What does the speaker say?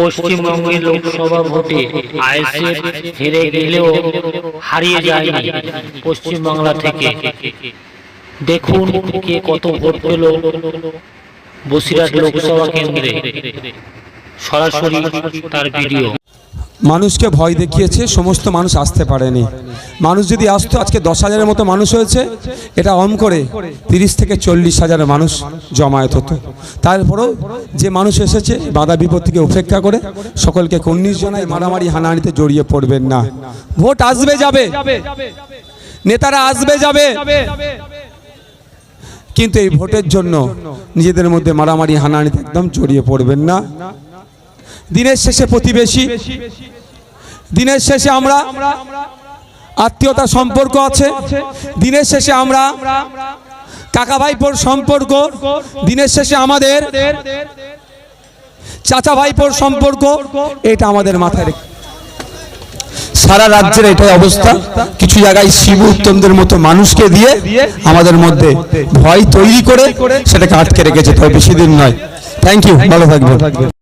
পশ্চিমবঙ্গের লোকসভা ভোটে আইএসএফ হেরে গেলেও হারিয়ে যায়নি পশ্চিমবাংলা থেকে। দেখুন কে কত ভোট পেল বসিরহাট লোকসভা কেন্দ্রে। সরাসরি তার ভিডিও। মানুষকে ভয় দেখিয়েছে, সমস্ত মানুষ আসতে পারেনি। মানুষ যদি আসতো, আজকে দশ হাজারের মতো মানুষ হয়েছে, এটা অম করে তিরিশ থেকে চল্লিশ হাজার মানুষ জমায়েত হতো। তারপরেও যে মানুষ এসেছে, বাধা বিপত্তিকে উপেক্ষা করে, সকলকে উনিশ জনায় মারামারি হানাহানিতে জড়িয়ে পড়বেন না। ভোট আসবে, যাবে। নেতারা আসবে, যাবে। কিন্তু এই ভোটের জন্য নিজেদের মধ্যে মারামারি হানাহানিতে একদম জড়িয়ে পড়বেন না। দিনের শেষে প্রতিবেশী। দিনের শেষে আমরা আত্মীয়তা সম্পর্ক আছে। দিনের শেষে আমরা কাকা ভাইপোর সম্পর্ক। দিনের শেষে আমাদের চাচা ভাইপোর সম্পর্ক। এটা আমাদের মাথায় রেখে। সারা রাজ্যের এটাই অবস্থা। কিছু জায়গায় শিব উত্তমদের মতো মানুষকে দিয়ে আমাদের মধ্যে ভয় তৈরি করে সেটাকে আটকে রেখেছে তবে বেশি দিন নয়। থ্যাংক ইউ ভালো থাকবেন।